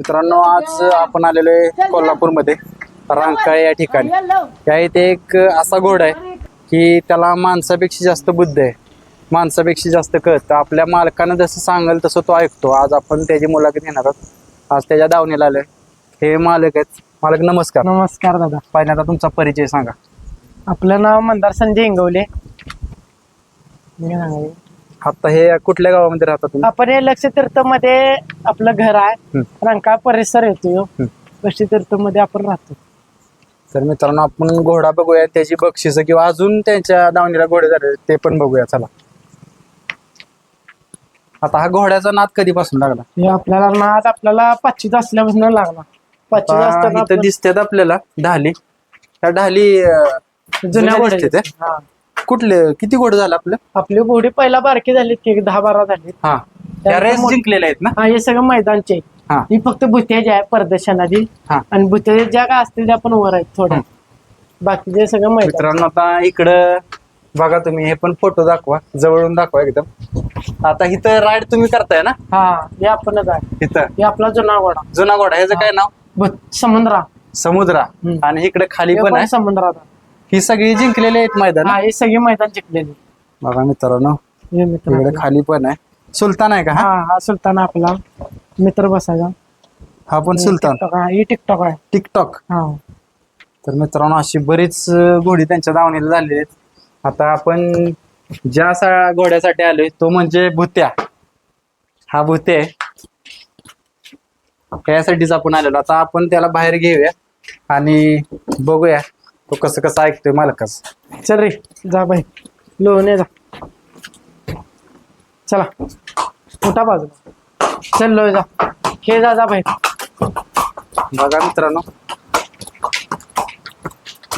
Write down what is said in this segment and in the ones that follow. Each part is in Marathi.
मित्रांनो आज आपण आलेलो आहे कोल्हापूरमध्ये. रांकाळे या ठिकाणी. त्या इथे एक असा घोडा आहे की त्याला माणसापेक्षा जास्त बुद्ध आहे. माणसापेक्षा जास्त कळतं. आपल्या मालकानं जसं सांगेल तसं तो ऐकतो. आज आपण त्याची मुलाखत घेणार आहोत. आज त्याच्या दावणीला आलोय. हे मालक आहेत. मालक नमस्कार. नमस्कार दादा. पहिल्यांदा तुमचा परिचय सांगा. आपलं नाव मंदार संजय इंगवले? आता हे कुठल्या गावामध्ये राहता तुम्ही आपण हे लक्ष तीर्थमध्ये आपलं घर आहे. रंकाळ परिसर येतो ह्यो. हं. लक्ष तीर्थमध्ये आपण राहतो तर मित्रांनो आपण घोडा बघूया त्याची बक्षिस किंवा अजून त्यांच्या दावणीला घोडे झाले ते पण बघूया चला आता हा घोड्याचा नाद कधीपासून लागला हे आपल्याला नाद आपल्याला पाचवीत असल्यापासून लागला पाचवीत असताना आपलं दिसतात आपल्याला ढाली त्या ढाली जुन्या? हा. कुठले किती घोडे झाले आपलं? आपली घोडी पहिला बारकी झाली की एक दहा बारा झाली हा. त्या त्यानंतर रेस मोठ- जिंकलेल्या आहेत ना? हा हे सगळं मैदानचे आहे. हा. ही फक्त भुत्याची आहे प्रदर्शनाची. हा. आणि भुत्याच्या ज्या काय असतील त्या पण वर आहेत थोड्या हं. बाकीचे सगळं मैदान. मित्रांनो आता इकडं बघा तुम्ही हे पण फोटो दाखवा. जवळून दाखवा एकदम. आता इथं राईड तुम्ही करताय ना? हा हे आपणच आहे. इथं? हे आपला जुना घोडा. जुना घोडा ह्याचं काय नाव? भुत- समुद्रा. समुद्रा. हम्म. आणि इकडे खाली हे पण पण आहे. समुद्रात आहे. ही सगळी जिंकलेली आहेत मैदान? हा हे सगळे मैदान जिंकलेले. बघा मित्रांनो हे मित्र इकडे आपले. खाली पण आहे. सुलतान आहे का हा? हा हा सुलतान आपला मित्र बसायचा. हा पण सुलतान. टिकटॉक ही टिकटॉक आहे. टिकटॉक हा. तर मित्रांनो अशी बरीच अं, घोडी त्यांच्या दावणीला झालेली आहेत. आता आपण ज्या सा- घोड्यासाठी आलोय तो म्हणजे भुत्या. हा भुत्या आहे. त्यासाठीच आपण आलेलो. आता आपण त्याला बाहेर घेऊया आणि बघूया. तो कसं कसं ऐकतोय मालकाच चल रे जा बाई लोणे जा. चला. मोठा बाजूला. चल लोय जा. हे जा जा बाई बघा मित्रांनो.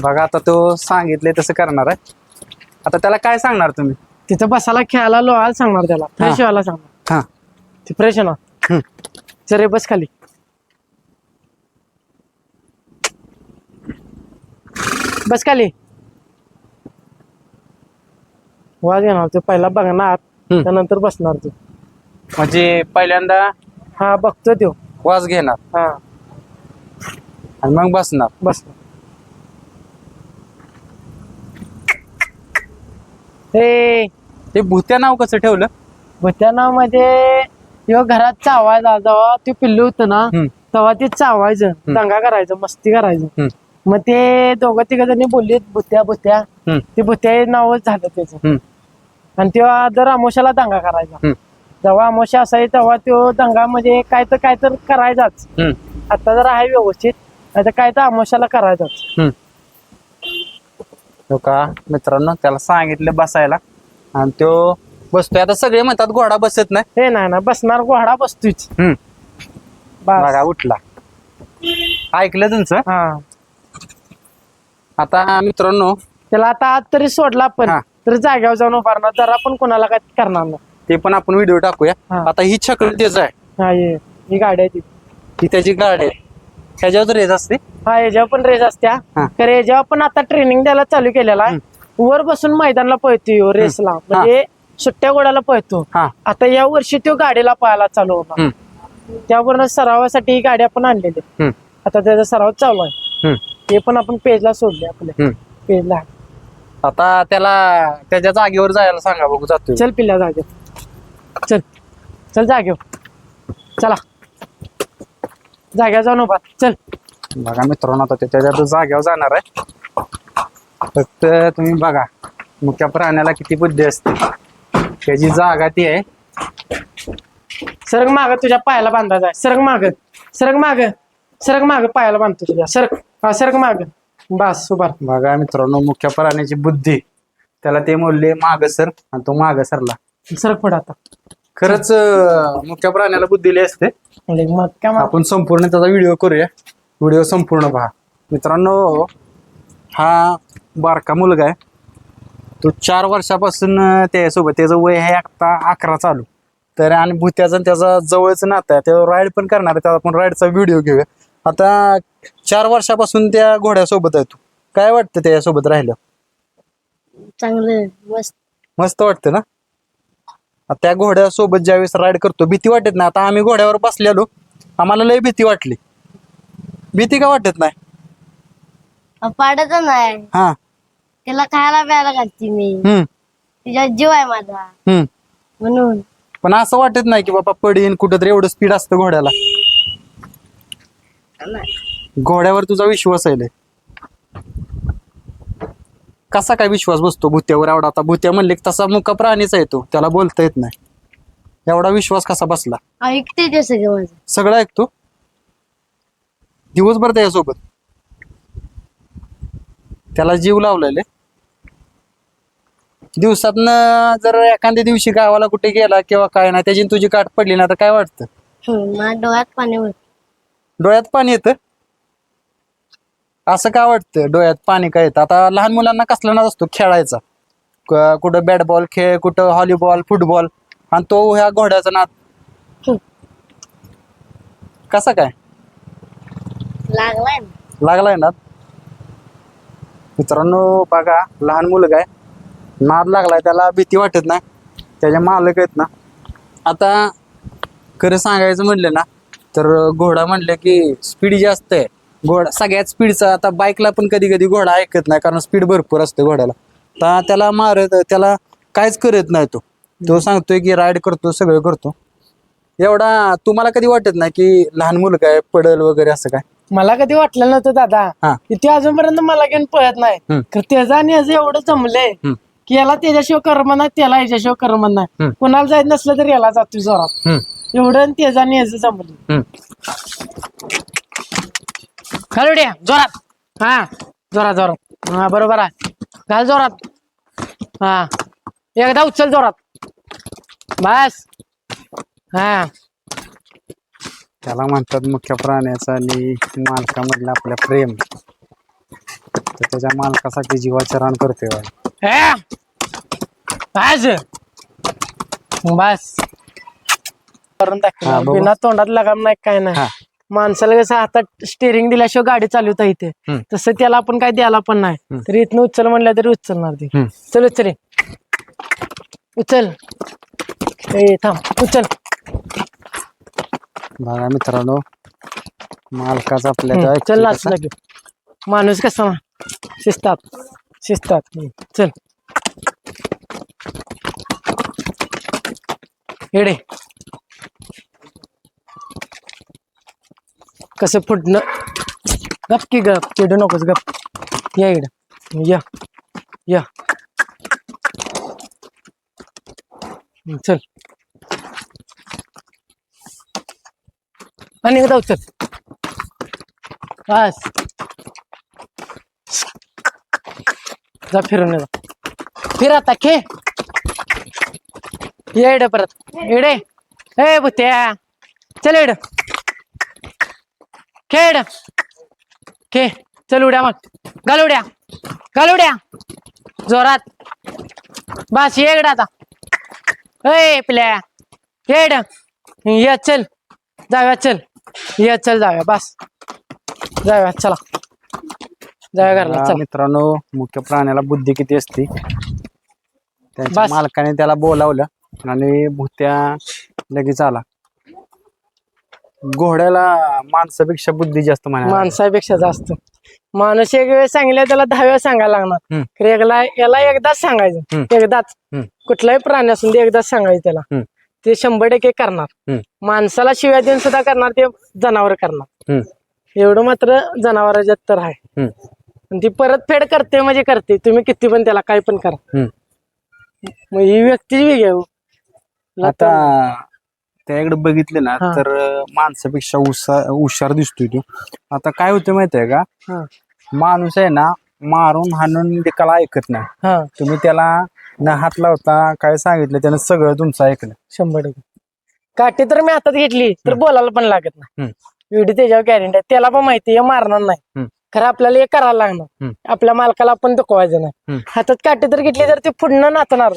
बघा आता तो सांगितले तसं करणार आहे. आता त्याला काय सांगणार तुम्ही? तिथं बसायला खेळायला लोहायला सांगणार त्याला. फ्रेश व्हायला सांगणार. हा. ते फ्रेश होणार हम्म. चल रे बस खाली. बस खाली. वाज येणार तू पहिला बघणार हम्म. त्यानंतर बसणार तू. म्हणजे पहिल्यांदा हा बघतो तो. वास घेणार. हा. आणि मग बसणार. बस हे ते भूत्या नाव कसं ठेवलं? भत्या नावामध्ये किंवा घरात चावायचा जेव्हा ते पिल्लू होतं ना हम्म, तेव्हा ते चावायचं दंगा करायचं मस्ती करायचं. हम्म, मग ते दोघं तिघ जणी बोललीत भुत्या भुत्या हम्म, ते भुत्या हे नावच झालं त्याचं. हम्म, आणि तेव्हा दर अमोशाला दंगा करायचा. हम्म, जेव्हा अमोशा असायची तेव्हा तो दंगा म्हणजे काय तर काय तर करायचाच. हम्म, आता जर आहे व्यवस्थित. नाही तर काय तर अमोशाला करायचाच. हो का? मित्रांनो त्याला सांगितलं बसायला. आणि तो बसतोय. आता सगळे म्हणतात घोडा बसत नाही. हे नाही ना बसणार घोडा बसतोच हम्म, बस. बघा उठला. ऐकलं तुमचं? हा. आता मित्रांनो त्याला आता आज तरी सोडला पण हा. तर जाग्यावर जाऊन उभारणार जरा पण कोणाला काय करणार नाही. ते पण आपण व्हिडिओ टाकूया. हा. आता ही छकडी त्याच आहे. हा ये. ही गाडी आहे ती. ही त्याची गाडी आहे. त्याच्यावर रेस असते. हा याच्यावर पण रेस असत्या हा. तर याच्यावर पण आता ट्रेनिंग द्यायला चालू केलेला आहे. वर बसून मैदानला पळतो रेसला. म्हणजे सुट्ट्या घोड्याला पळतो. हा. आता या वर्षी तो गाडीला पळायला चालू हम्म, त्यावरून सरावासाठी ही गाडी आपण आणलेली. हम्म, आता त्याचा सराव चालू आहे. हम्म, ते पण आपण पेजला सोडले आपल्या हम्म. पेजला आता त्याला त्याच्या जागेवर जायला सांगा बघू जातोय. चल पिल्ल्या जागेवर. चल. चल जागेवर. चला. जाग्यावर जाऊन उभा. चल. बघा मित्रांनो आता ते त्याच्या जाग्यावर जाणार आहे. फक्त तुम्ही बघा मुख्या प्राण्याला किती बुद्धी असते. त्याची जागा ती आहे. सरग माग तुझ्या पायाला बांधायचा आहे. सरग माग. सरग माग. सरग माग पायाला बांधतो तुझ्या. सरग हा सरग माग. बस उभार. बघा मित्रांनो मुख्य प्राण्याची बुद्धी. त्याला ते बोलले माग सर आणि तो माग सरला. सरग पुढे आता. खरंच अं, मुख्य प्राण्याला बुद्धी लय असते. म्हणजे मग काय मग आपण संपूर्ण त्याचा व्हिडिओ करूया. व्हिडिओ संपूर्ण पहा. मित्रांनो हा बारका मुलगा आहे. तो चार वर्षापासून अं, त्याच्यासोबत त्याचं वय आहे आता अकरा चालू. तर आणि भूत्याचा आणि त्याचा जवळच नातं आहे. त्यावर राईड पण करणार आहे. त्याचा आपण राईडचा व्हिडिओ घेऊया. आता चार वर्षापासून त्या घोड्यासोबत आहे तू. काय वाटतं त्याच्यासोबत राहिलं? चांगलं मस्त. मस्त वाटतं ना? आता त्या घोड्यासोबत ज्यावेळेस राईड करतो भीती वाटत नाही. आता आम्ही घोड्यावर बसलेलो. आम्हाला लय भीती वाटली. भीती का वाटत नाही? पाडत नाही. हा. त्याला खायला प्यायला घालते मी. हम्म. तिच्या जीव आहे माझा. हम्म. म्हणून. पण असं वाटत नाही की बाबा पडीन कुठं तरी एवढं स्पीड असतं घोड्याला. घोड्यावर तुझा विश्वास आहे. कसा काय विश्वास बसतो भुत्यावर एवढा? आता भुत्या म्हणले तसा मुका प्राणीच आहे तो. त्याला बोलता येत नाही. एवढा विश्वास कसा बसला? ऐकते ते सगळं माझं. सगळं ऐकतो दिवसभर त्याच्यासोबत. त्याला जीव लावलेले दिवसातनं जर एखाद्या दिवशी गावाला कुठे गेला किंवा काय नाही त्याची तुझी काट पडली ना तर काय वाटतं? हम्म, माझ्या डोळ्यात पाणी डोळ्यात पाणी येतं? असं का वाटतं डोळ्यात पाणी काय येतं? आता लहान मुलांना कसला नाच असतो? खेळायचा. क- कुठं बॅट बॉल खेळ कुठं व्हॉलीबॉल फुटबॉल आणि तो ह्या घोड्याचा नाद. कसा काय? लागलाय. ना लागलाय ना मित्रांनो बघा लहान मुलगा आहे. नाद लागलाय त्याला भीती वाटत नाही. त्याचे मालक आहेत ना. आता खरं सांगायचं म्हणलं ना तर घोडा म्हणलं की स्पीड जास्त आहे. घोडा सगळ्यात स्पीडचा आता बाईकला पण कधी कधी घोडा ऐकत नाही कारण स्पीड भरपूर असते घोड्याला तर त्याला मारत त्याला काहीच करत नाही तो तो सांगतोय की राईड करतो सगळं करतो एवढा तुम्हाला कधी वाटत नाही की लहान मुलगा आहे पडल वगैरे असं काय मला कधी वाटलं नव्हतं दादा हा. की ते अजूनपर्यंत मला घेऊन पळत नाही. तर त्याचा आणि याचं एवढं जमलंय हम्म. की याला त्याच्याशिवाय कर्म नाही त्याला याच्याशिवाय कर्म नाही. कोणाला जायचं नसलं तर याला जातो जोरात हम्म. एवढं आणि त्याचं आणि याचं जमलं हम्म. खालुड्या जोरात. हा जोरात जोरात. हा बरोबर आहे. घाल जोरात. हा. एकदा उचल जोरात. बस. हा. त्याला म्हणतात मुख्य प्राण्याचं आणि मालकामधलं आपल्या प्रेम. तर त्याच्या मालकासाठी जीवाचे रान. हे. बस. बस. करून हा, दाखव बघू. बिना तोंडात लगाम नाही काय नाही. हा. माणसाला कसं हातात स्टेअरिंग दिल्याशिवाय गाडी चालवता येते हम्म. तसं त्याला आपण काय द्यायला पण नाही. हम्म. तरी इथनं उचल म्हणलं तरी उचलणार ते. हम्म. चल उचल. उचल. ए थांब. उचल. बघा मित्रांनो मालकाचा आपल्या हम्म, त्या चल नाच. लगे माणूस कसा शिस्तात. शिस्तात. हम्म, चल. येडे. कसं फुटणं? गप की गप चिडू नकोस गप. या इड या. या. चल. आणि एकदा उचल. बस. जा फिरून ये जा. फिर आता खे. ये इड परत. इडे ए भुत्या. चल इड खेळ. खे चल उड्या मग. घाल उड्या. घाल उड्या. जोरात. बस ये इकडं आता. ए पिल्या. ये इकडं. ये चल. जाऊया चल. ये चल जाऊया. बस. जाऊया चला. घरला चल. मित्रांनो मुख्य प्राण्याला बुद्धी किती असते? त्यांच्या बस. मालकाने त्याला बोलावलं आणि भुत्या लगेच आला. घोड्याला माणसापेक्षा बुद्धी जास्त म्हणायला माणसापेक्षा जास्त माणूस एक वेळ सांगितलं त्याला दहा वेळा सांगायला लागणार हम्म. एकला याला एकदाच सांगायचं हम्म. एकदाच हम्म. कुठलाही प्राणी असून ते एकदाच सांगायचं त्याला हम्म. ते शंभर टक्के करणार हम्म. माणसाला शिव्या देऊन सुद्धा करणार ते जनावर करणार हम्म. एवढं मात्र जनावराच्यात तर आहे हम्म. आणि ती परत फेड करते म्हणजे करते तुम्ही किती पण त्याला काय पण करा हम्म. मग ही व्यक्ती वेगळी आहे हो. आता त्याकडे बघितले ना हा. तर माणसापेक्षा हुशार हुशार दिसतोय तो. आता काय होतं माहितीये का? हा. माणूस आहे ना मारून हाणून देखील ऐकत नाही. हा. तुम्ही त्याला न हात लावता काय सांगितलं त्यानं सगळं तुमचं ऐकलं. शंभर टक्के. काठी तर मी हातात घेतली तर बोलायला पण लागत नाही. हम्म. एवढी त्याच्यावर गॅरंटी आहे. त्याला पण माहिती आहे मारणार नाही. हम्म. खरं आपल्याला हे करायला लागणार हम्म. आपल्या मालकाला आपण दुखवायचं नाही हम्म. हातात काठी तर घेतली तर ते पुढनं नाचणार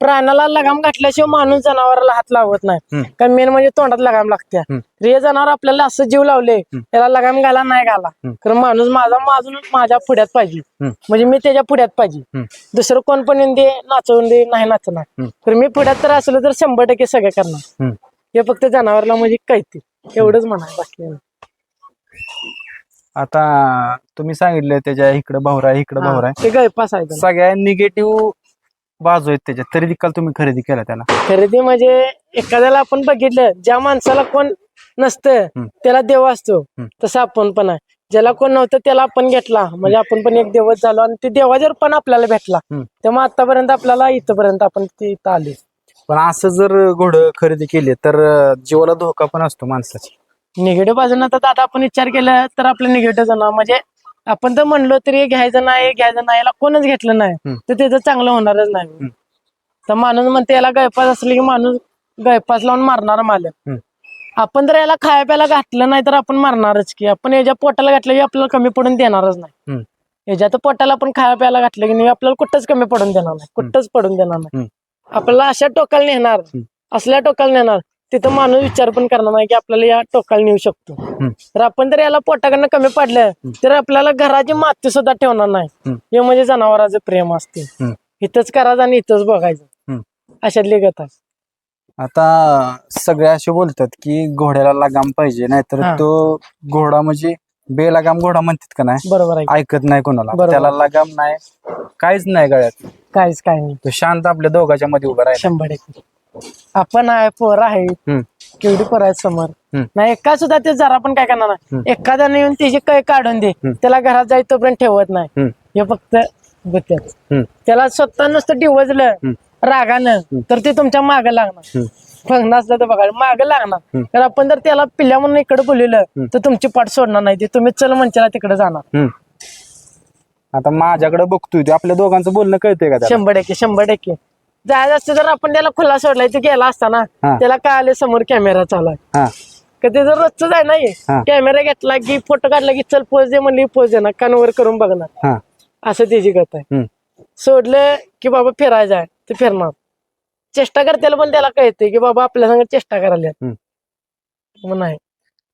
प्राण्याला लगाम घातल्याशिवाय माणूस जनावराला हात लावत नाही हम्म. कारण मेन म्हणजे तोंडात लगाम लागते हम्म. रे जनावर आपल्याला असं जीव लावले त्याला लगाम घाला नाही घाला हम्म. कारण माणूस माझा माझून माझ्या पुढ्यात पाहिजे हम्म. म्हणजे मी त्याच्या पुढ्यात पाहिजे हम्म. दुसरं कोण पण येऊन दे नाचवून दे नाही नाचणार हम्म. तर मी पुढ्यात तर असलो तर शंभर टक्के सगळे करणार हम्म. हे फक्त जनावरला म्हणजे कळते एवढंच म्हणाय बाकी नाही. आता तुम्ही सांगितलं त्याच्या इकडं भावरा आहे इकडं भावरा हा, ते गळपास आहे त्याला. सगळ्या निगेटिव्ह बाजू आहेत त्याच्यात. तरी देखील तुम्ही खरेदी केला त्याला. खरेदी म्हणजे एखाद्याला आपण बघितलं ज्या माणसाला कोण नसतं हम्म. त्याला देव असतो. हम्म. तसं आपण पण आहे. ज्याला कोण नव्हतं त्याला आपण घेतला. म्हणजे आपण पण एक देवच झालो आणि ते देवाजर पण आपल्याला भेटला हम्म. तेव्हा आतापर्यंत आपल्याला इथपर्यंत आपण ते इथं आले. पण असं जर घोडं खरेदी केले तर अं, जीवाला धोका पण असतो माणसाची. निगेटिव्ह बाजूने तर आता आपण विचार केला तर आपलं निगेटिव्ह जाणार. म्हणजे आपण तर म्हणलो तरी घ्यायचं नाही घ्यायचं नाही याला कोणच घेतलं नाही. तर त्याचं चांगलं होणारच नाही. तर माणूस म्हणते याला गळपास असले की माणूस गळपास लावून मारणार मालक. आपण जर याला खाया प्यायला घातलं नाही तर आपण मारणारच की. आपण याच्या पोटाला घातलं की आपल्याला कमी पडून देणारच नाही. याच्या तर पोटाला आपण खाया प्यायला घातलं की नाही आपल्याला कुठंच कमी पडून देणार नाही. कुठंच पडून देणार नाही. आपल्याला अशा टोकाला नेणार. असल्या टोकाला नेणार. तिथं माणूस विचार पण करणार नाही की आपल्याला या टोकाला नेऊ शकतो. तर आपण जर याला पोटाकडनं कमी पडलं तर आपल्याला घराची माती सुद्धा ठेवणार नाही. हे म्हणजे जनावरांचं प्रेम असते. इथंच करायचं आणि इथंच बघायचं. अशातली गत आहे. आता सगळे असे बोलतात की घोड्याला लगाम पाहिजे नाहीतर हा. तो घोडा म्हणजे बेलगाम घोडा म्हणतात का नाही? बरोबर आहे. ऐकत नाही कोणाला. त्याला लगाम नाही काहीच नाही गळ्यात. काहीच काय नाही. तो शांत आपल्या दोघांच्या मध्ये उभा राहिला. शंभर आपण आहे पोर आहे. हम्म. केवढी पोर आहेत समोर. हम्म. नाही एका सुद्धा ते जरा पण काय करणार नाही. एखाद्याने येऊन त्याची काय काढून दे. त्याला घरात जाय तोपर्यंत ठेवत नाही. हम्म. हे फक्त हम्म. त्याला स्वतः नुसतं डिवजलं रागानं तर ते तुमच्या माग लागणार. हम्म. फंगणं असलं तर बघा माग लागणार. हम्म. तर आपण जर त्याला पिल्ल्या म्हणून इकडे बोलवलं तर तुमची पाठ सोडणार नाही. ते तुम्ही चल म्हणच्याला तिकडे जाणार. हम्म. आता माझ्याकडे बघतोय. ते आपल्या दोघांचं बोलणं कळतंय का त्याला? शंभर टक्के शंभर टक्के. जायचं असतं जर आपण त्याला खुला सोडलाय तो गेला असताना हा. त्याला काय आले समोर कॅमेरा चालू आहे. हा. का ते जर रोजच आहे नाही हा. कॅमेरा घेतला की फोटो काढला की चल पोज दे म्हणली पोज देणार कानवर करून बघणार. हा. असं त्याची गत आहे. हम्म. सोडलं की बाबा फिरायचं आहे ते फिरणार. चेष्टा करतेला पण त्याला कळते की बाबा आपल्या संग चेष्टा करायला हम्म. मग नाही.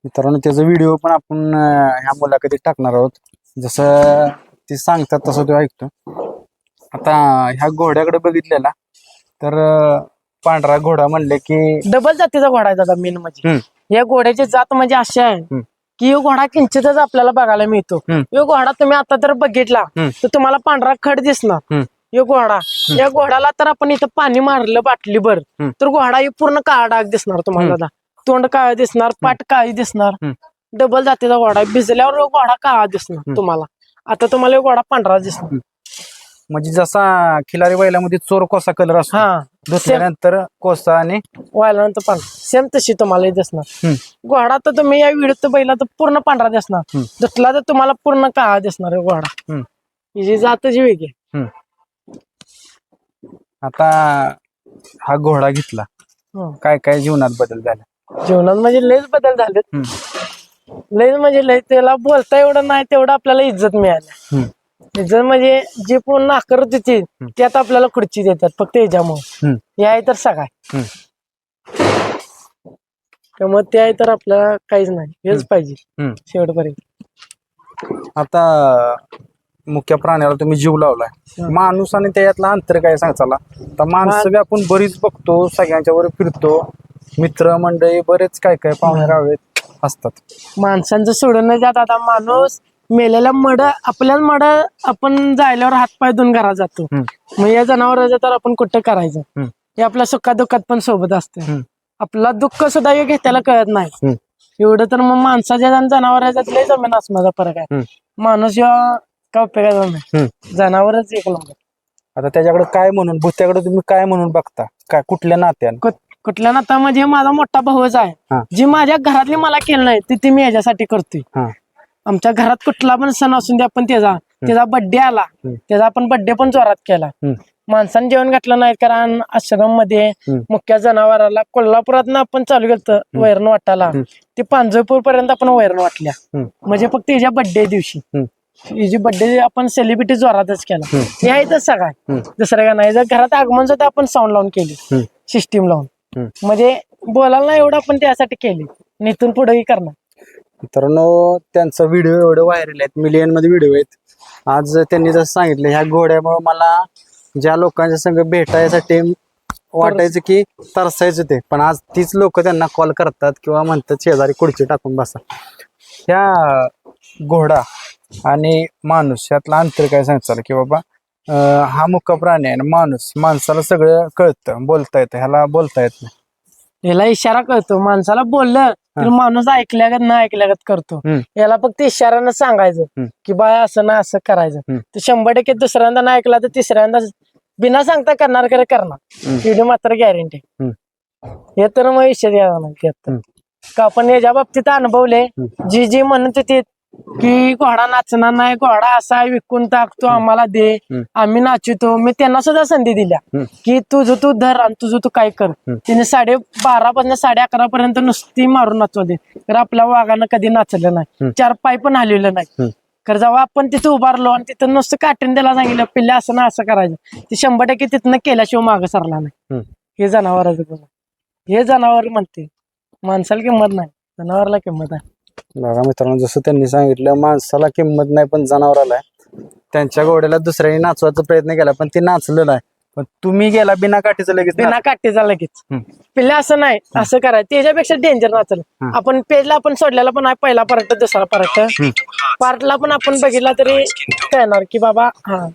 मित्रांनो त्याचा व्हिडिओ पण आपण अं, ह्या मुलाखतीत टाकणार आहोत. जसं ते सांगतात तसं तो ऐकतो. आता ह्या घोड्याकडे बघितलेला तर पांढरा घोडा म्हणले की डबल जातीचा घोडा आहे दादा मेन म्हणजे. या घोड्याची जात म्हणजे अशी आहे. की यो घोडा किंचितच आपल्याला बघायला मिळतो. यो घोडा तुम्ही आता तर बघितला. तर तुम्हाला पांढरा खड दिसणार. यो घोडा या घोड्याला तर आपण इथं पाणी मारलं बाटली भर. तर घोडा हे पूर्ण काळा डाग दिसणार तुम्हाला. दादा तोंड काळ दिसणार पाठ काळी दिसणार. डबल जातीचा घोडा. भिजल्यावर घोडा काळा दिसणार. तुम्हाला आता तुम्हाला यो घोडा पांढरा दिसणार म्हणजे जसा खिलारी बैलामध्ये चोर कोसा कलर असतो हा दुसऱ्यानंतर कोसा आणि व्हायल्यानंतर पांढरा सेम तशी तुम्हाला दिसणार. घोडा तर तुम्ही या व्हिडिओत बैला तर पूर्ण पांढरा दिसणार. दुसला तर तुम्हाला पूर्ण काळा दिसणार आहे घोडा. हिची जातच वेगळी आहे. आता हा घोडा घेतला. काय काय जीवनात बदल झाला जीवनात म्हणजे लयच बदल हम्म. लयच म्हणजे लय त्याला बोलता एवढं नाही तेवढं आपल्याला इज्जत मिळाली इज्जत म्हणजे जे कोण नाकारत होती त्यात आपल्याला खुर्ची देतात फक्त याच्यामुळे. हे आहे तर सगळं. त्यामुळे ते आहे तर आपल्याला काहीच नाही. हेच पाहिजे. शेवटपर्यंत. आता मुख्य प्राण्याला तुम्ही जीव लावलाय. माणूस आणि त्याच्यातलं अंतर काय सांगचाला तर माणसं आपण बरीच बघतो सगळ्यांच्या वर फिरतो. मित्र मंडळी बरेच काय काय पाहुणे रावेत असतात. माणसांचं सोडून जात. आता माणूस मेलेला मड आपल्याच मड आपण जायल्यावर हातपाय धुवून घरात जातो. मग या जनावरांचं तर आपण कुठं करायचं. हे आपल्या सुखात दुःखात पण सोबत असते. आपला दुःख सुद्धा हे घेताला कळत नाही. एवढं तर मग माणसाच्या आणि जनावरांच्यात लय जमीन आसमानाचा फरक आहे. माणूस या का उपयोगाचा नाही. जनावरच एक नंबर आता त्याच्याकडे काय म्हणून भूत्याकडे तुम्ही काय म्हणून बघता काय कुठल्या नात्यान कुठ- कुठल्या नाता म्हणजे माझा मोठा भाऊच. आहे जी माझ्या घरातली मला केलं नाही ती ती मी याच्यासाठी करतोय हा आमच्या घरात कुठला पण सण असून दे आपण त्याचा त्याचा बड्डे आला त्याचा आपण बड्डे पण जोरात केला. माणसाने जेवण घातलं नाही कारण आश्रममध्ये. मुख्य जनावराला कोल्हापुरात आपण चालू केलं वैरण वाटायला. ते पांजरपूर पर्यंत आपण वैरण वाटल्या. म्हणजे फक्त हिच्या बड्डे दिवशी. हिची बड्डे आपण सेलिब्रिटी जोरातच केला. हे आहे तर सगळं. दुसरं काय नाही. जर घरात आगमन सुद्धा आपण साऊंड लावून केली. सिस्टीम लावून. म्हणजे बोलायला नाही एवढं आपण त्यासाठी केली. निथून पुढेही करणार. मित्रांनो त्यांचा व्हिडिओ एवढे व्हायरल आहेत मिलियनमध्ये व्हिडिओ आहेत. आज त्यांनी जसं सांगितलं ह्या घोड्यामुळे मला ज्या लोकांच्या संग भेटायसाठी वाटायचं की तरसायचं ते. पण आज तीच लोक त्यांना कॉल करतात किंवा म्हणतात शेजारी खुर्ची टाकून बसा. ह्या घोडा आणि माणूस यातला अंतर काय सांगचाल की बाबा हा मुक्का प्राणी आहे आणि माणूस माणसाला सगळं कळतं बोलता येतं ह्याला बोलता येत नाही. याला इशारा कळतो माणसाला बोललं तर माणूस ऐकल्यागत न ऐकल्यागत करतो हम्म. याला फक्त इशारानं सांगायचं हम्म. की बाय असं ना असं करायचं हम्म. तर शंभर टक्के दुसऱ्यांदा नाही ऐकला तर तिसऱ्यांदा बिना सांगता करणार खरं करणार हम्म. एवढी मात्र गॅरंटी. हे तर मग विषय द्यावा नाही त्यात तर. हम्म. का आपण याच्या बाबतीत अनुभवले हम्म. जी जी म्हणत होती की घोडा नाचणार नाही घोडा असा आहे, विकून टाक तू आम्हाला दे. आम्ही नाचितो मी त्यांना सुद्धा संधी दिल्या. की तुझं तू धर आणि तुझं तू काय कर तिने साडे बारा पासून साडे अकरा पर्यंत नुसती मारून नाचवते तर आपल्या वाघानं कधी नाचलं नाही. चार पाय पण हलवलं नाही. तर जेव्हा आपण तिथं उभारलो आणि तिथं नुसतं काटून त्याला सांगितलं पिल्ल्या असं ना असं करायचं ते शंभर टक्के तिथनं केल्याशिवाय मागं सरला नाही. हे जनावराचं. हे जनावर म्हणते माणसाला किंमत नाही जनावरला किंमत आहे बघा मित्रांनो जसं त्यांनी सांगितलं माणसाला किंमत नाही पण जनावराला आहे. त्यांच्या घोड्याला दुसऱ्याने नाचवायचा प्रयत्न केला पण ते नाचलं नाही पण तुम्ही गेला बिना काठीचं लगेच बिना काठीचा लगेच. हम्म. पिल्ल्या असं नाही असं करायचं त्याच्यापेक्षा डेंजर नाचलं. हम्म. आपण पेजला आपण सोडलेला पण आहे पहिला पार्ट दुसरा पार्ट पार्टला पण आपण बघितला तरी कळणार की बाबा हा.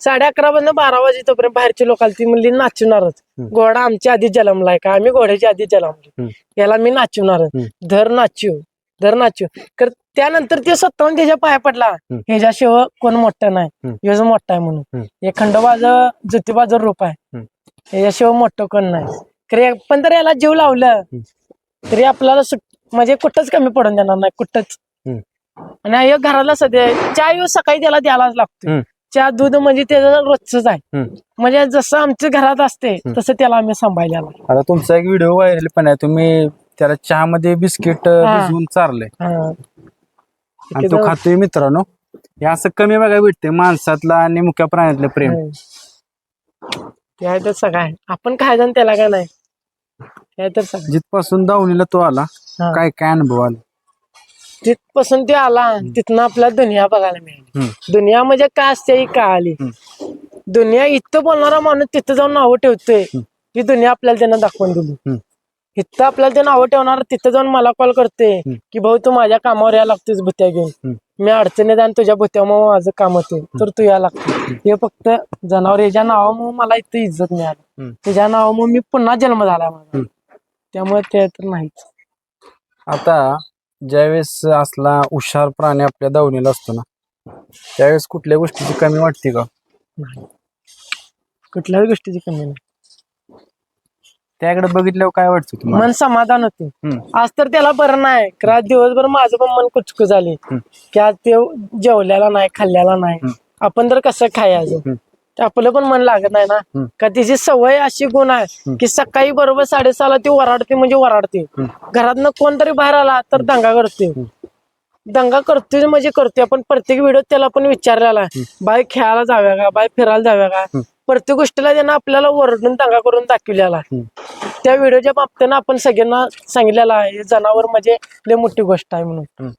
साडे अकरा पर्यंत बारा वाजेपर्यंत बाहेरची लोक ती म्हणली नाचवणारच घोडा आमच्या आधी जन्मलाय का? आम्ही घोड्याच्या आधी जन्मलो. हम्म. याला मी नाचवणारच हम्म. धर नाचू. धर नाचू तर त्यानंतर ते स्वतःहून त्याच्या पाया पडला. ह्याच्याशिवाय कोण मोठं नाही. ह्योच मोठा आहे म्हणून. हे खंडोबाज ज्योतिबाचं रूप आहे. ह्याच्याशिवाय मोठं कोण नाही. पण तर याला जीव लावलं. तरी आपल्याला सुट म्हणजे कुठंच कमी पडून देणार नाही. कुठंच. आणि हे घराला सध्या चहा सकाळी त्याला द्यायलाच लागतो. चहा दूध म्हणजे त्याचं रोजच आहे. म्हणजे जसं आमच्या घरात असते तसं त्याला आम्ही सांभाळलेला आता तुमचा एक व्हिडिओ व्हायरल पण आहे. तुम्ही त्याला चहामध्ये बिस्किट हा. भिजवून चारलंय. आणि तो खातोय मित्रांनो. हे असं कमी बघा भेटते माणसातला आणि मुख्या प्राण्यातलं प्रेम. ते आहे तर सगळं आहे. आपण खायचं आणि त्याला काय नाही. ते आहे तर सगळं. जिथपासून दावणीला तो आला हा. काय काय अनुभव आला? तिथपासून ते आला तिथनं आपला दुनिया बघायला मिळाली. हम्म. दुनिया म्हणजे काय असते ही कळाली. दुनिया इथं बोलणारा माणूस तिथं जाऊन नावं ठेवतोय. ही दुनिया आपल्याला त्यानं दाखवून दिली. हम्म. इथं आपल्याला ते नावं ठेवणार तिथं जाऊन मला कॉल करते की भाऊ तू माझ्या कामावर या लागतोस भुत्या घेऊन. मी अडचणीत आणि तुझ्या भुत्यामुळे माझं काम होते. तर तू या लागतो. हे फक्त जनावर याच्या नावामुळे मला इथं इज्जत मिळाली. त्याच्या नावामुळे मी पुन्हा जन्म झाला माझा. त्यामुळे ते तर नाहीच. आता ज्यावेळेस असला हुशार प्राणी आपल्या दावणीला असतो ना त्यावेळेस कुठल्या गोष्टीची कमी वाटते का? कुठल्याही गोष्टीची कमी नाही. त्याकडे बघितल्यावर काय वाटतं तुम्हाला? मन समाधान होते. हम्म. आज तर त्याला बरं नाही. तर आज दिवसभर माझं पण मन कुचकू झाली. की आज ते जेवल्याला नाही खाल्ल्याला नाही. आपण तर कसं खायचं ते आपलं पण मन लागत नाही ना. का तिची सवय अशी गुण आहे की सकाळी बरोबर साडेसहाला ती वराडते म्हणजे वराडते घरातनं कोणतरी बाहेर आला तर दंगा करते. दंगा करतोय म्हणजे करतोय. आपण प्रत्येक व्हिडिओ त्याला पण विचारलेला आहे. बाय खेळायला जाव्या का? बाय फिरायला जाव्या का? प्रत्येक गोष्टीला त्यानं आपल्याला ओरडून दंगा करून दाखवलेला. त्या व्हिडिओच्या बाबतीनं आपण सगळ्यांना सांगितलेलं आहे जनावर म्हणजे लय मोठी गोष्ट आहे म्हणून.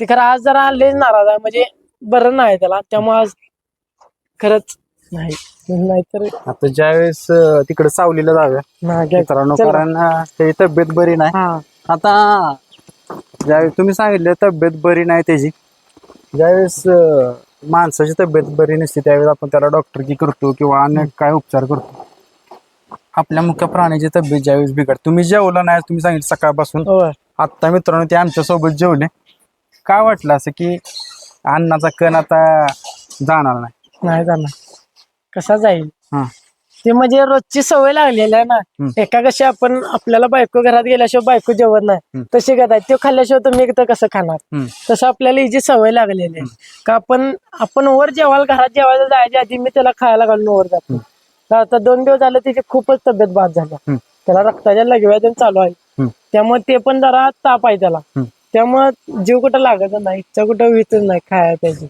ती खरं आज जरा लय नाराज आहे म्हणजे बरं नाही त्याला त्यामुळे आज खरंच नाही. नाहीतर आता ज्यावेळेस तिकडे सावलीला. कारण अं, त्याची तब्येत बरी नाही. आता ज्यावेळेस तुम्ही सांगितलं तब्येत बरी नाही त्याची ज्यावेळेस माणसाची तब्येत बरी नसते त्यावेळेस आपण त्याला डॉक्टरकी करतो किंवा अनेक काय उपचार करतो. आपल्या मुख्य प्राण्याची तब्येत ज्यावेळेस बिघड तुम्ही जेवलं नाही तुम्ही सांगितलं सकाळपासून. आत्ता मित्रांनो ते आमच्यासोबत जेवले. काय वाटलं असं की अन्नाचा कण आता जाणार नाही? नाही जाणार. कसा जाईल? हा. ते म्हणजे रोजची सवय लागलेली आहे ना. एका कशी आपण आपल्याला बायको घरात गेल्याशिवाय बायको जेवत नाही. तशी आहे. ते खाल्ल्याशिवाय तुम्ही एकदा कसं खाणार. तसं आपल्याला हिची सवय लागलेली आहे. का आपण आपण वर जेवायला घरात जेवायला जायच्या आधी मी त्याला खायला घालून वर जातो. आता दोन दिवस झाले तिची खूपच तब्येत बाद झाल्या त्याला रक्ताच्या लगव्या चालू आहे. त्यामुळे ते पण जरा ताप आहे त्याला. त्यामुळे जीव कुठं लागत नाही. इच्छा कुठं होतच नाही खायला त्याची.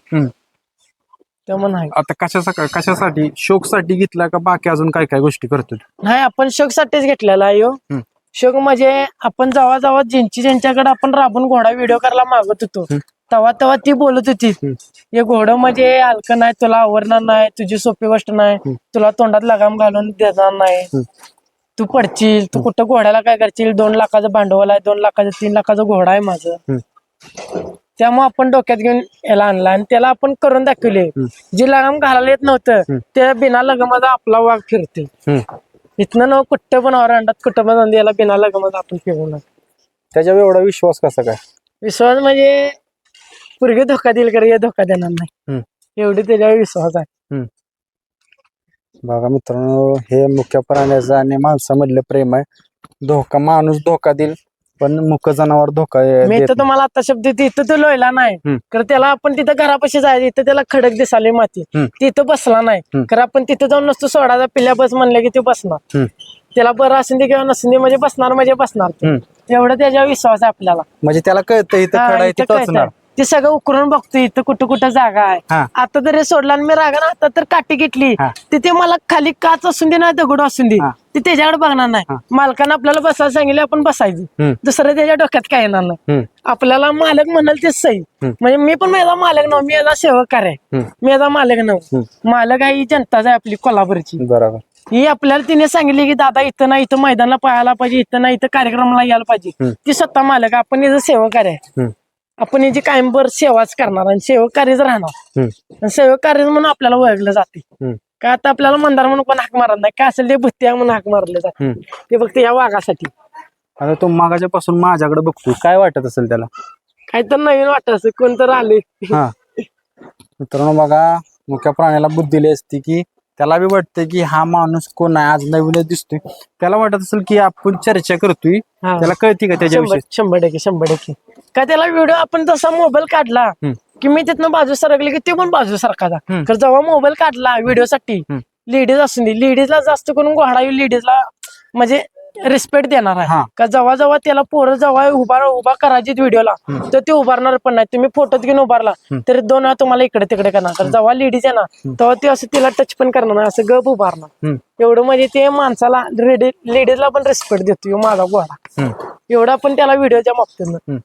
त्यामुळे नाही आता कशा कशासाठी? शोकसाठी घेतला का बाकी अजून काय काय गोष्टी करतो? नाही आपण शोक साठीच घेतलेला आहे ह्यो. हम्म. शोक म्हणजे आपण जेव्हा जेव्हा ज्यांची ज्यांच्याकडे आपण राबून घोडा व्हिडिओ करायला मागत होतो तेव्हा तेव्हा ती बोलत होती हे घोडं म्हणजे हलकं नाही तुला आवडणार नाही तुझी सोपी गोष्ट नाही तुला तोंडात लगाम घालून देणार नाही. तू पडशील तू कुठं घोड्याला काय करशील? दोन लाखाचं भांडवल आहे दोन लाखाचं तीन लाखाचं घोडा आहे माझं. त्यामुळे आपण डोक्यात घेऊन याला आणला. आणि त्याला आपण करून दाखवले. जे लगाम घालायला येत नव्हतं त्या बिना लगामाचा आपला वाघ फिरते. इथनं न कुठं पण अंडात कुठं पण जाऊन याला बिना लगामाचा आपण फिरवणार त्याच्यावर एवढा विश्वास कसा काय? विश्वास म्हणजे पूर्वी धोका देईल करे धोका देणार नाही. एवढी त्याच्यावर विश्वास आहे. बघा मित्रांनो हे मुख्य प्राण्याचं आणि माणसामधलं प्रेम आहे. धोका माणूस धोका देईल. पण मुख जनावर धोका मी देत तर तुम्हाला आता शब्द देतो, इथं तो लोयला नाही हम्म. तर त्याला आपण तिथं घरापाशी जायचं इथं त्याला खडक दिसाले माती हम्म. तिथं बसला नाही हम्म. तर आपण तिथं जाऊन नसतो सोडायचा पिल्या बस म्हणलं की ते बसणार हम्म. त्याला बरं असून दे किंवा नसून दे म्हणजे बसणार म्हणजे बसणार ते. हम्म. एवढं त्याच्यावर विश्वास आहे आपल्याला म्हणजे त्याला कळतं इथं हा, खडा आहे इथं ते कळतंय. टोचणार ते सगळं उकरून बघतो इथं कुठं कुठं जागा आहे हा. आता जर हे सोडला आणि मी रागा ना आता तर काठी घेतली हा. तिथे मला खाली काच असून दे ना दगड असून दे हा. ते त्याच्याकडे बघणार नाही हा. मालकानं आपल्याला बसायला सांगितलं आपण बसायचं हम्म. दुसरं त्याच्या डोक्यात काय येणार नाही हम्म. आपल्याला मालक म्हणाल तेच सही हम्म. म्हणजे मी पण माझा मालक नव मी याचा सेवक आहे हम्म. मी याचा मालक नव मालक आहे ही जनताच आहे आपली कोल्हापूरची बरोबर ही आपल्याला तिने सांगितली की दादा इथं नाही इथं मैदानाला पाहायला पाहिजे इथं नाही इथं कार्यक्रमाला यायला पाहिजे हम्म. ती स्वतः मालक. आपण याचं सेवक आहे हम्म. आपण याची कायमभर सेवाच करणार आणि सेवक कार्यच राहणार. आणि सेवक कार्य म्हणून आपल्याला ओळखलं जाते. का आता आपल्याला मंदार म्हणून पण हाक मारत नाही. काय असेल ते भुत्या म्हणून हाक मारले जाते. ते फक्त या वाघासाठी. आता तो मागाच्या पासून माझ्याकडे बघतोय. काय वाटत असेल त्याला? काय तर नवीन वाटत असं कोण तर आले. मित्रांनो बघा मुख्य प्राण्याला बुद्धी दिली असती की त्याला बी वाटतं की हा माणूस कोण आहे? आज नवीनच दिसतोय. त्याला वाटत असेल की आपण चर्चा करतोय. त्याला कळते का त्याच्याविषयी? शंभर टक्के शंभर टक्के. का त्याला व्हिडिओ आपण तसा मोबाईल काढला. की मी तिथनं बाजू सरकली की ते पण बाजू हम्म. तर जेव्हा मोबाईल काढला व्हिडिओसाठी हम्म. लेडीज असून दे लेडीजला जास्त करून घोडा लेडीजला म्हणजे रिस्पेक्ट देणार हा. आहे का जेव्हा जेव्हा त्याला पोरं जेव्हा उभा उभा करायची व्हिडिओला तर ते उभारणार पण नाही. तुम्ही फोटोत घेऊन उभारला तर दोन वेळा तुम्हाला इकडे तिकडे करणार. तर जेव्हा लेडीज आहे ना तेव्हा ते असं तिला टच पण करणार नाही असं गप उभारणार. हम्म. एवढं म्हणजे ते माणसाला लेडीजला पण रिस्पेक्ट देतो ह्यो माझा हम्म. एवढा पण त्याला व्हिडिओच्या बाबतीत हम्म.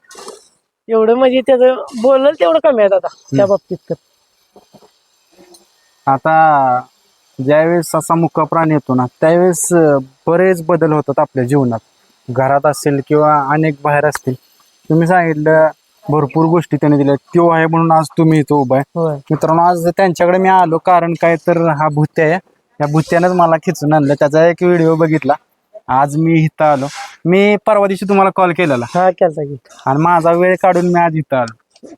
एवढं म्हणजे त्याचं बोलल तेवढं कमी आहे दादा त्या बाबतीत तर. आता ज्यावेळेस असा मुक्का प्राणी येतो ना त्यावेळेस बरेच बदल होतात आपल्या जीवनात. घरात असेल किंवा अनेक बाहेर असतील. तुम्ही सांगितलं भरपूर गोष्टी त्याने दिल्या. तो आहे म्हणून आज तुम्ही इथं उभा आहे. मित्रांनो आज त्यांच्याकडे मी आलो कारण काय तर हा भुत्या आहे. या भुत्यानंच मला खिचून आणलं. त्याचा एक व्हिडिओ बघितला. आज मी इथं आलो. मी परवा दिवशी तुम्हाला कॉल केलेला. हा केलता की. आणि माझा वेळ काढून मी आज इथं आलो.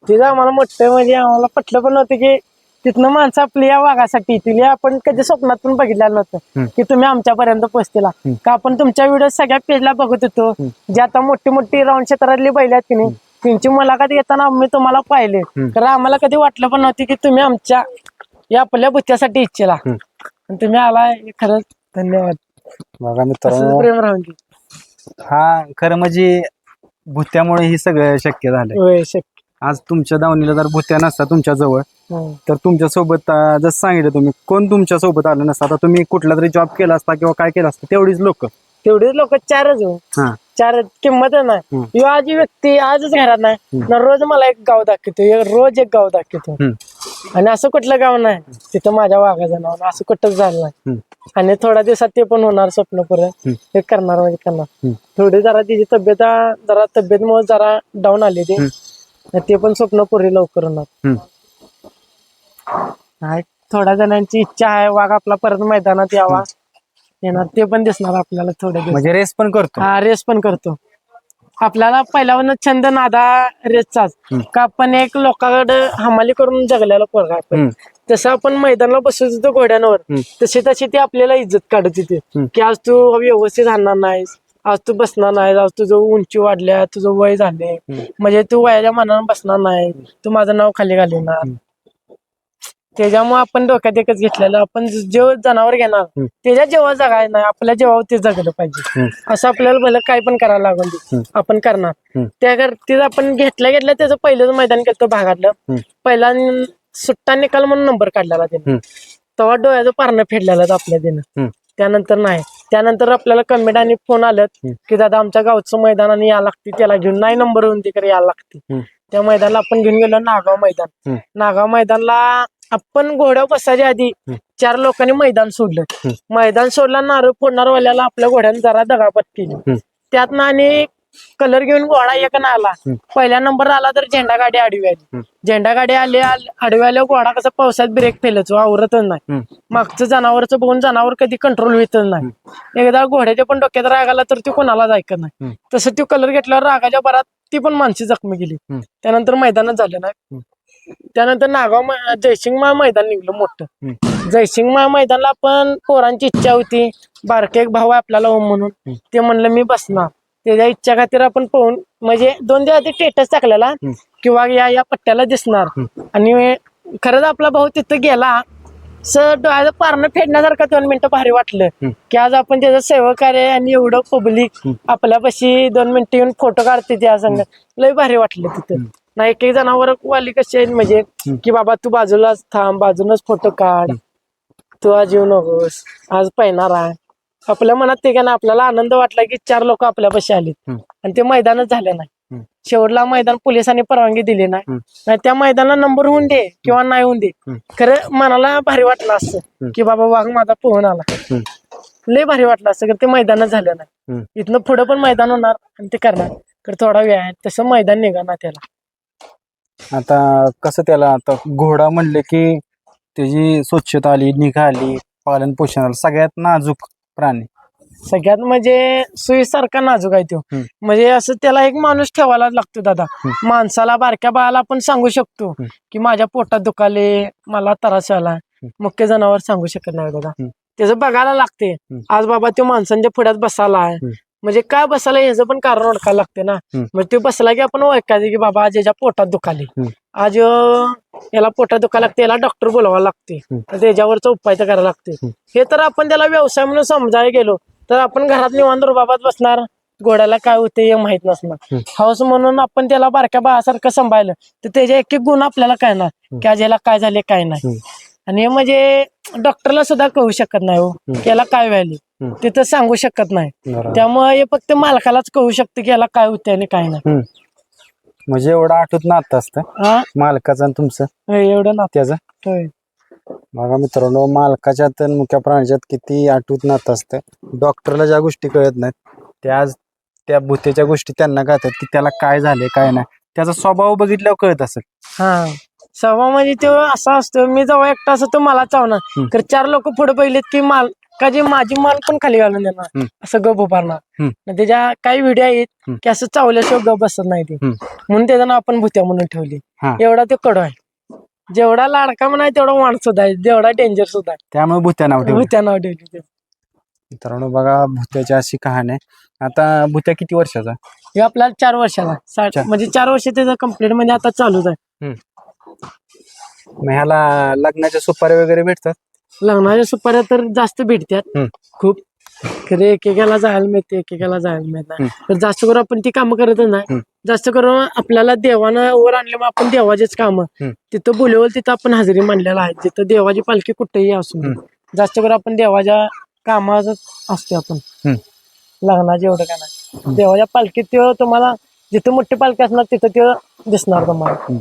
तिथं आम्हाला मोठं म्हणजे आम्हाला पटलं पण नव्हतं की तिथनं माणसं आपली या वाघासाठी तिला आपण कधी स्वप्नात पण बघितलेलं नव्हतं की तुम्ही आमच्यापर्यंत पोहोचतेला. का आपण तुमच्या व्हिडिओ सगळ्या पेजला बघत होतो जे आता मोठी मोठी राऊंड क्षेत्रातली बैल आहेत की नाही त्यांची मुलाखत घेताना आम्ही तुम्हाला पाहिले. तर आम्हाला कधी वाटलं पण नव्हतं की तुम्ही आमच्या या आपल्या बुत्यासाठी इच्छेला. आणि तुम्ही आलाय खरंच धन्यवाद. बघा असंच मित्रांनो प्रेम राहून. हा खरं म्हणजे भुत्यामुळे हे सगळं शक्य होय शक्य. आज तुमच्या दावणीला जर भुत्या नसता तुमच्या जवळ हो. तर तुमच्यासोबत अं, जसं सांगितलं तुम्ही कोण तुमच्यासोबत आलं नसतं आता तुम्ही कुठला तरी जॉब केला असता किंवा काय केलं असतं तेवढीच लोक. तेवढेच लोक चारच हो. हा. चार किंमत नाही हम्म. ह्यो आजी व्यक्ती आजच घरात नाही ना रोज मला एक गाव दाखवतो रोज एक गाव दाखवतो. हम्म. आणि असं कुठलं गाव नाही तिथं माझ्या वाघाचं नाव नाही, असं कुठंच झालं नाही. हम्म. आणि थोड्या दिवसात ते पण होणार स्वप्न परत हे करणार म्हणजे करणार. हम्म. थोडी जरा तिची तब्येत जरा तब्येतमुळे जरा डाऊन आली ते. ते पण स्वप्न पुरे लवकर होणार. नाही थोड्या जणांची इच्छा आहे वाघ आपला परत मैदानात यावा. येणार ते पण दिसणार आपल्याला दिवसात म्हणजे रेस पण करतो. हा रेस पण करतो. आपल्याला पहिल्यावर छंद नादा रेसचाच का आपण एक लोकांकडे हमाली करून जगलेला पोरगा आपण. तसं आपण मैदानाला बसत होतो घोड्यांवर. तशी तशी ती आपल्याला इज्जत काढत होती. की आज तू व्यवस्थित आणणार नाहीस. आज तू बसणार नाहीस आज तुझं उंची वाढल्या तुझं वय झाले. म्हणजे तू वयाच्या मनानं बसणार नाही. तू माझं नाव खाली घालणार. त्याच्यामुळे आपण डोक्यात एकच घेतलेलं आपण जे जनावर घेणार त्याच्या जेव्हा जगायचं नाही आपल्या जेव्हा ते जगलं पाहिजे. असं आपल्याला भलं काय पण करायला लागून. आपण करणार. त्या करतीच आपण घेतल्या घेतल्या त्याचं पहिलंच मैदान केलं भागातलं. पहिला सुट्टा निकाल म्हणून नंबर काढलेला त्याने. तेव्हा डोळ्याचं पारणं फेडलेलं आपल्या त्यानं. त्यानंतर नाही. त्यानंतर आपल्याला कमेंट आणि फोन आलं की दादा आमच्या गावचं मैदान आणि या लागते त्याला घेऊन नाही नंबर होऊन तिकडे यायला लागते त्या मैदानाला आपण घेऊन गेलो नागाव मैदान. नागाव मैदानला आपण घोड्यावर बसायच्या आधी. चार लोकांनी मैदान सोडलं. मैदान सोडला नारळ फोडणारवाल्याला आपल्या घोड्याने जरा दगापत केली. त्यातनं आणि कलर घेऊन घोडा एक ना आला. हम्म. पहिला नंबर आला तर झेंडा गाडी आडवी आली. झेंडा गाडी आली आडवी आल्यावर घोडा कसा पावसात ब्रेक फेलच आवरतच नाही. हम्म. मागचं जनावरचं बघून जनावर कधी कंट्रोल होतच नाही. एकदा घोड्याच्या पण डोक्यात राग आला तर ते कोणालाच ऐकत नाही. तसं तो कलर घेतल्यावर रागाच्या भरात ती पण माणसे जखमी गेली. त्यानंतर मैदानात झालं नाही. त्यानंतर नागाव मै- जयसिंगमा मैदान निघलं मोठं. जयसिंगमा मैदानाला पण पोरांची इच्छा होती. बारके एक भाऊ आपल्याला ओम म्हणून. ते म्हणलं मी बसणार. त्याच्या इच्छा खातीर आपण पोहून म्हणजे दोन दिवस आधी स्टेटस टाकलेला किंवा या या पट्ट्याला दिसणार. आणि खरंच आपला भाऊ तिथं गेला स डोळ्याचं पारणं फेडण्यासारखं दोन मिनिटं भारी वाटलं. की आज आपण त्याचं आहे आणि एवढं पब्लिक आपल्यापाशी दोन मिनिटं येऊन फोटो काढते त्या संग. लय भारी वाटलं तिथं. ना एक एक जनावर वाली कशी आहेत म्हणजे की बाबा तू बाजूलाच थांब बाजूनच फोटो काढ. तू आज येऊ नकोस आज पैणार आहे. आपल्या मनात ते का ना आपल्याला आनंद वाटला की चार लोक आपल्यापाशी आले हम्म. आणि ते मैदानच झालं नाही हम्म. शेवटला मैदान पोलिसांनी परवानगी दिली नाही हम्म. नाही त्या मैदानाला नंबर होऊन दे किंवा नाही होऊन दे हम्म. खरं मनाला भारी वाटलं असतं की बाबा वाघ माझा पोहून आला हम्म. लय भारी वाटलं असतं कारण ते मैदानच झालं नाही. इथनं पुढं पण मैदान होणार आणि ते करणार तर थोडा वेळ आहे तसं मैदान निघणार त्याला आता कसं त्याला आता घोडा म्हणले की त्याची स्वच्छता आली निगा आली पालन पोषण आलं सगळ्यात नाजूक प्राणी सगळ्यात म्हणजे सुईसारखा नाजूक आहे तो हम्म. म्हणजे असं त्याला एक माणूस ठेवायला लागतो दादा माणसाला बारक्या बाळाला आपण सांगू शकतो हम्म. की माझ्या पोटात दुखाले मला त्रास आला मुख्य जनावर सांगू शकत नाही दादा हम्म. त्याचं बघायला लागते हम्म. आज बाबा तो माणसांच्या पुढ्यात बसायला आहे हम्म. म्हणजे काय बसायला याचं पण कारण ओळखायला लागते ना हम्म. म्हणजे तो बसला की आपण ओळखायचं की बाबा आज याच्या पोटात दुखाले हम्म. आज अं, याला पोटात दुखायला लागते याला डॉक्टर बोलावा लागते. तर त्याच्यावरचा उपाय तर करायला लागते. हे तर आपण त्याला व्यवसाय म्हणून समजायला गेलो तर आपण घरात निवांत रुबाबात बसणार घोड्याला काय होते हे माहीत नसणार. हाऊस म्हणून आपण त्याला बारक्या बाळासारखं सांभाळलं तर त्याचे एक एक गुण आपल्याला कळणार की आज याला काय झाले काय नाही. आणि हे म्हणजे डॉक्टरला सुद्धा कळू शकत नाही हो याला काय व्हायले हम्म. तिथं सांगू शकत नाही. त्यामुळे हे फक्त मालकालाच कळू शकतं की याला काय होते आणि काय नाही. म्हणजे एवढं आठवत नातं असतं. मालकाचं आणि तुमचं? एवढं ना त्याचं? होय. बघा मित्रांनो मालकाच्यात आणि मुख्य प्राण्याच्यात किती आठवत नातं असतं. डॉक्टरला ज्या गोष्टी कळत नाहीत त्या त्या भूतेच्या गोष्टी त्यांना कळतात की त्याला काय झाले काय नाही. त्याचा स्वभाव बघितल्यावर कळत असेल. हा. स्वभाव म्हणजे तो असा असतो मी जेव्हा एकटा असतो तो मला चावणार. तर चार लोक पुढे पहिलेत की माल का जे माझी मान पण खाली घालून देणार. असं गप उभारणार. त्याच्या काही व्हिडिओ आहेत. की असं चावल्याशिवाय गप बसत नाही ते. म्हणून त्याचं नाव आपण भूत्या म्हणून ठेवली. हा. एवढा तो कडू आहे. जेवढा लाडका म्हणा तेवढा वाण सुद्धा आहे. जेवढा डेंजर सुद्धा आहे. त्यामुळे भूत्या नाव ठेवलं. भूत्या नाव ठेवली. मित्रांनो बघा भूत्याची अशी कहाणी आहे. आता भूत्या किती वर्षाचा हे आपल्याला चार वर्षाला साठ चार. म्हणजे चार वर्ष त्याचं कंप्लीट म्हणजे आता चालूच आहे. मग ह्याला लग्नाच्या सुपारी वगैरे भेटतात? लग्नाच्या सुपाऱ्या तर जास्त भेटतात हम्म. खूप. खरे एकेकाला जायला मिळते एकेकाला जायला मिळत नाही. तर जास्त करून आपण ती कामं करतच नाही. हम्म. जास्त करून आपल्याला देवानं वर आणले मग आपण देवाचेच कामं. तिथं बोलवल तिथं आपण हजेरी मांडलेला आहे. तिथं देवाची पालखी कुठेही असू. जास्त करून आपण देवाच्या कामात असतो आपण. लग्नाचे एवढं काय नाही. देवाच्या पालखीत तुम्हाला जिथं मोठी पालखी असणार तिथं त्यो दिसणार तुम्हाला.